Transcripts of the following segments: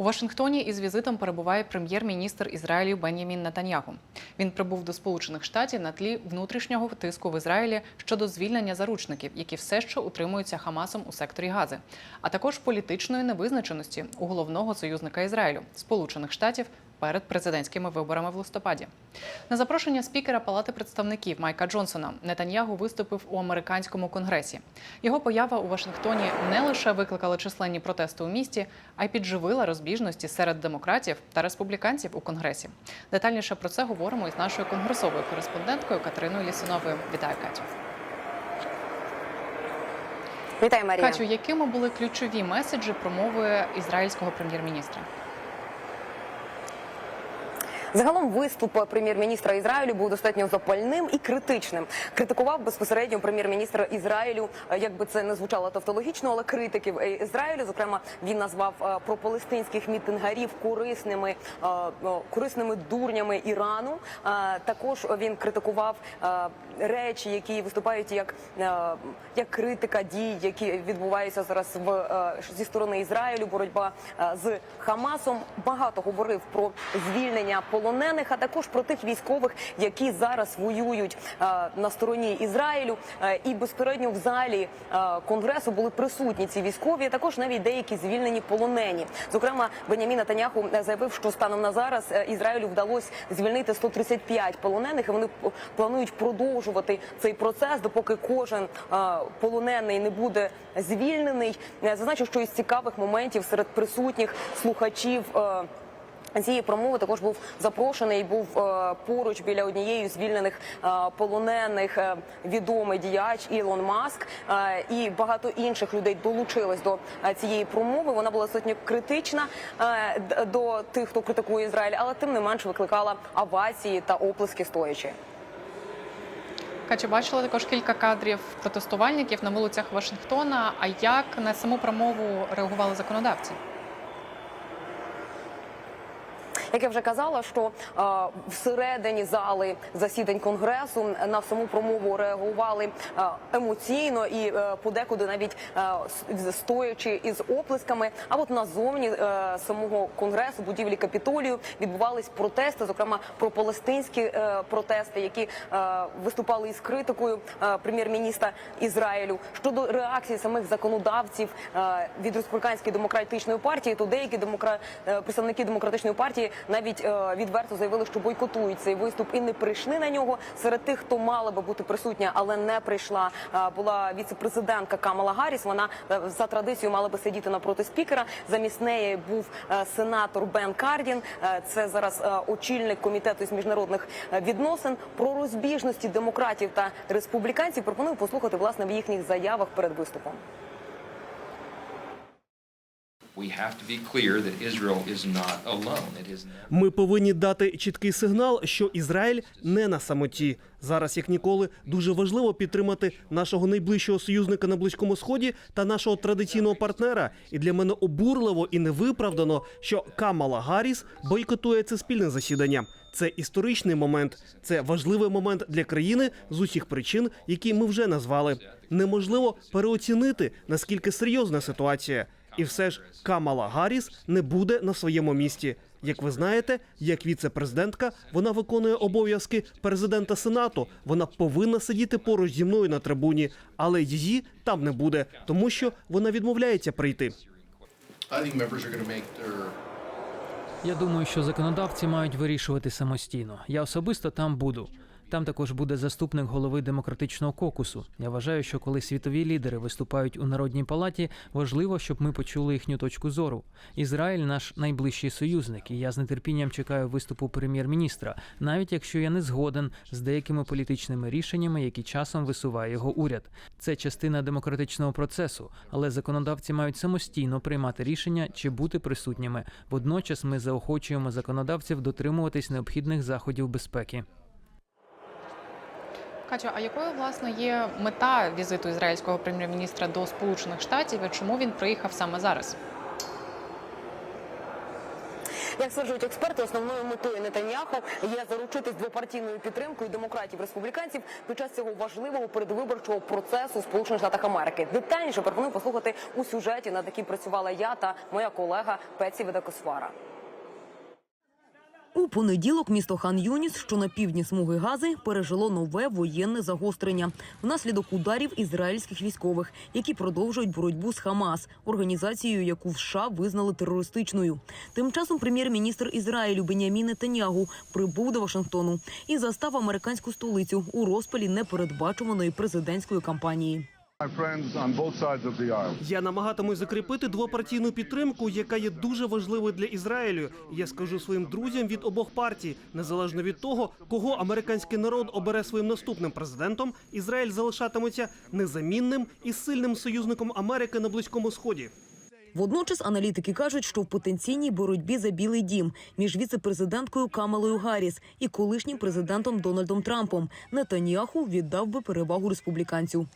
У Вашингтоні із візитом перебуває прем'єр-міністр Ізраїлю Бенямін Нетаньягу. Він прибув до Сполучених Штатів на тлі внутрішнього тиску в Ізраїлі щодо звільнення заручників, які все ще утримуються Хамасом у секторі Гази, а також політичної невизначеності у головного союзника Ізраїлю Сполучених Штатів перед президентськими виборами в листопаді. На запрошення спікера Палати представників Майка Джонсона Нетаньягу виступив у американському конгресі. Його поява у Вашингтоні не лише викликала численні протести у місті, а й підживила розбіжності серед демократів та республіканців у конгресі. Детальніше про це говоримо із нашою конгресовою кореспонденткою Катериною Лісуновою. Вітаю, Катю. Вітаю, Марія. Катю, якими були ключові меседжі промови ізраїльського прем'єр-міністра? Загалом виступ прем'єр-міністра Ізраїлю був достатньо запальним і критичним. Критикував безпосередньо прем'єр-міністр Ізраїлю, е, як би це не звучало тавтологічно, але критиків е, Ізраїлю. Зокрема, він назвав е, пропалестинських мітингарів корисними корисними дурнями Ірану. Також він критикував речі, які виступають як, як критика дій, які відбуваються зараз в зі сторони Ізраїлю. Боротьба з Хамасом багато говорив про звільнення полонених, а також про тих військових, які зараз воюють е, на стороні Ізраїлю. Е, І безпередньо в залі е, конгресу були присутні ці військові. а Також навіть деякі звільнені полонені. Зокрема, Бенямін Натаняху заявив, що станом на зараз Ізраїлю вдалося звільнити 135 полонених. і Вони планують продовжувати цей процес, допоки кожен полонений не буде звільнений. Зазначу, що із цікавих моментів серед присутніх слухачів. Цієї промови також був запрошений. Був е, поруч біля однієї з звільнених е, полонених е, відомий діяч Ілон Маск е, і багато інших людей долучились до е, цієї промови. Вона була достатньо критична е, до тих, хто критикує Ізраїль, але тим не менш викликала овації та оплески стоячи. Катю, бачила також кілька кадрів протестувальників на вулицях Вашингтона. А як на саму промову реагували законодавці? Як я вже казала, що всередині зали засідань конгресу на саму промову реагували емоційно і е, подекуди навіть стоячи із оплесками. А от назовні е, самого конгресу, будівлі капітолію, відбувались протести, зокрема про палестинські е, протести, які виступали із критикою прем'єр-міністра Ізраїлю щодо реакції самих законодавців від республіканської демократичної партії, то деякі демокра... представники демократичної партії навіть е, відверто заявили, що бойкотують цей виступ і не прийшли на нього. Серед тих, хто мала би бути присутня, але не прийшла, е, була віце-президентка Камала Гарріс. Вона е, за традицією мала би сидіти напроти спікера. Замість неї був сенатор Бен Кардін. Це зараз очільник комітету з міжнародних відносин. Про розбіжності демократів та республіканців пропоную послухати власне в їхніх заявах перед виступом. Ми повинні дати чіткий сигнал, що Ізраїль не на самоті. Зараз, як ніколи, дуже важливо підтримати нашого найближчого союзника на близькому сході та нашого традиційного партнера. І для мене обурливо і невиправдано, що Камала Гарріс бойкотує це спільне засідання. Це історичний момент, це важливий момент для країни з усіх причин, які ми вже назвали. Неможливо переоцінити наскільки серйозна ситуація. І все ж Камала Гарріс не буде на своєму місці. Як ви знаєте, як віце-президентка, вона виконує обов'язки президента Сенату. Вона повинна сидіти поруч зі мною на трибуні, але її там не буде, тому що вона відмовляється прийти. Я думаю, що законодавці мають вирішувати самостійно. Я особисто там буду. Там також буде заступник голови демократичного кокусу. Я вважаю, що коли світові лідери виступають у народній палаті, важливо, щоб ми почули їхню точку зору. Ізраїль наш найближчий союзник, і я з нетерпінням чекаю виступу прем'єр-міністра, навіть якщо я не згоден з деякими політичними рішеннями, які часом висуває його уряд. Це частина демократичного процесу, але законодавці мають самостійно приймати рішення чи бути присутніми. Водночас ми заохочуємо законодавців дотримуватись необхідних заходів безпеки. Катю, а якою власне є мета візиту ізраїльського прем'єр-міністра до Сполучених Штатів і чому він приїхав саме зараз? Як стверджують експерти, основною метою Нетаньяху є заручитись двопартійною підтримкою демократів республіканців під час цього важливого передвиборчого процесу Сполучених Штатах Америки. Детальніше пропоную послухати у сюжеті, над яким працювала я та моя колега Пеці Ведекосвара. У понеділок місто Хан Юніс, що на півдні смуги Гази, пережило нове воєнне загострення внаслідок ударів ізраїльських військових, які продовжують боротьбу з Хамас, організацією, яку США визнали терористичною. Тим часом прем'єр-міністр Ізраїлю Бенямін Нетаньягу прибув до Вашингтону і застав американську столицю у розпалі непередбачуваної президентської кампанії. Я намагатимусь закріпити двопартійну підтримку, яка є дуже важливою для Ізраїлю. Я скажу своїм друзям від обох партій, незалежно від того, кого американський народ обере своїм наступним президентом, Ізраїль залишатиметься незамінним і сильним союзником Америки на близькому сході. Водночас аналітики кажуть, що в потенційній боротьбі за білий дім між віце-президенткою Камалою Гарріс і колишнім президентом Дональдом Трампом Нетаньяху віддав би перевагу республіканцю.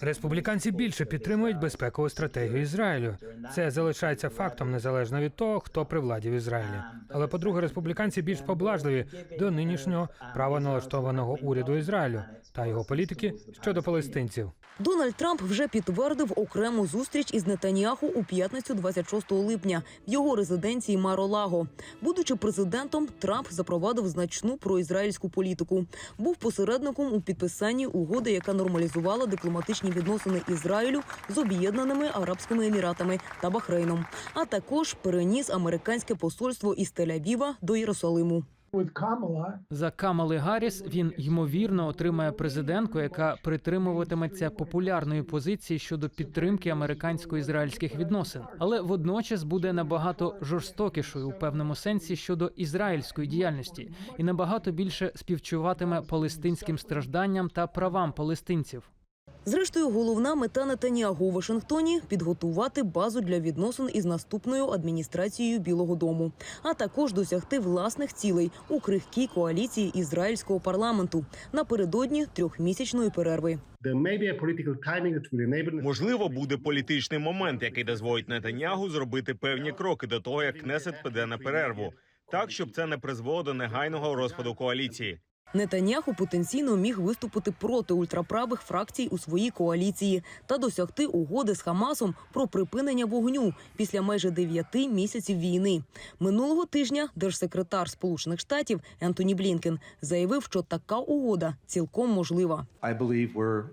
Республіканці більше підтримують безпекову стратегію Ізраїлю. Це залишається фактом незалежно від того, хто при владі в Ізраїлі. Але по-друге, республіканці більш поблажливі до нинішнього правоналаштованого уряду Ізраїлю та його політики щодо палестинців. Дональд Трамп вже підтвердив окрему зустріч із Нетаньяху у п'ятницю 26 липня в його резиденції Маро-Лаго. Будучи президентом, Трамп запровадив значну проізраїльську політику. Був посередником у підписанні угоди, яка нормалізувала дипломатичні відносини Ізраїлю з об'єднаними Арабськими Еміратами та Бахрейном, а також переніс американське посольство із Тель-Авіва до Єрусалиму. За Камали Гарріс він ймовірно отримає президентку, яка притримуватиметься популярної позиції щодо підтримки американсько-ізраїльських відносин, але водночас буде набагато жорстокішою у певному сенсі щодо ізраїльської діяльності і набагато більше співчуватиме палестинським стражданням та правам палестинців. Зрештою, головна мета Нетаньягу у Вашингтоні підготувати базу для відносин із наступною адміністрацією Білого Дому, а також досягти власних цілей у крихкій коаліції ізраїльського парламенту напередодні трьохмісячної перерви. Можливо, буде політичний момент, який дозволить Нетаньягу зробити певні кроки до того, як Кнесет піде на перерву, так щоб це не призвело до негайного розпаду коаліції. Нетаньяху потенційно міг виступити проти ультраправих фракцій у своїй коаліції та досягти угоди з Хамасом про припинення вогню після майже дев'яти місяців війни. Минулого тижня держсекретар Сполучених Штатів Ентоні Блінкен заявив, що така угода цілком можлива. I believe we're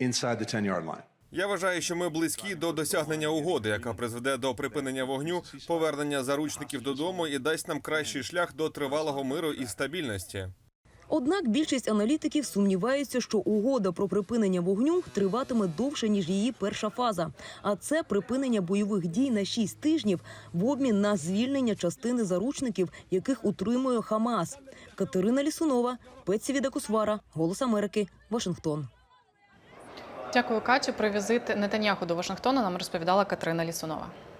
inside the 10-yard line. Я вважаю, що ми близькі до досягнення угоди, яка призведе до припинення вогню, повернення заручників додому і дасть нам кращий шлях до тривалого миру і стабільності. Однак більшість аналітиків сумніваються, що угода про припинення вогню триватиме довше ніж її перша фаза. А це припинення бойових дій на 6 тижнів в обмін на звільнення частини заручників, яких утримує Хамас. Катерина Лісунова, Пеці Відакусвара, Голос Америки, Вашингтон. Дякую, Катю. Про візит Нетаньяху до Вашингтона нам розповідала Катерина Лісунова.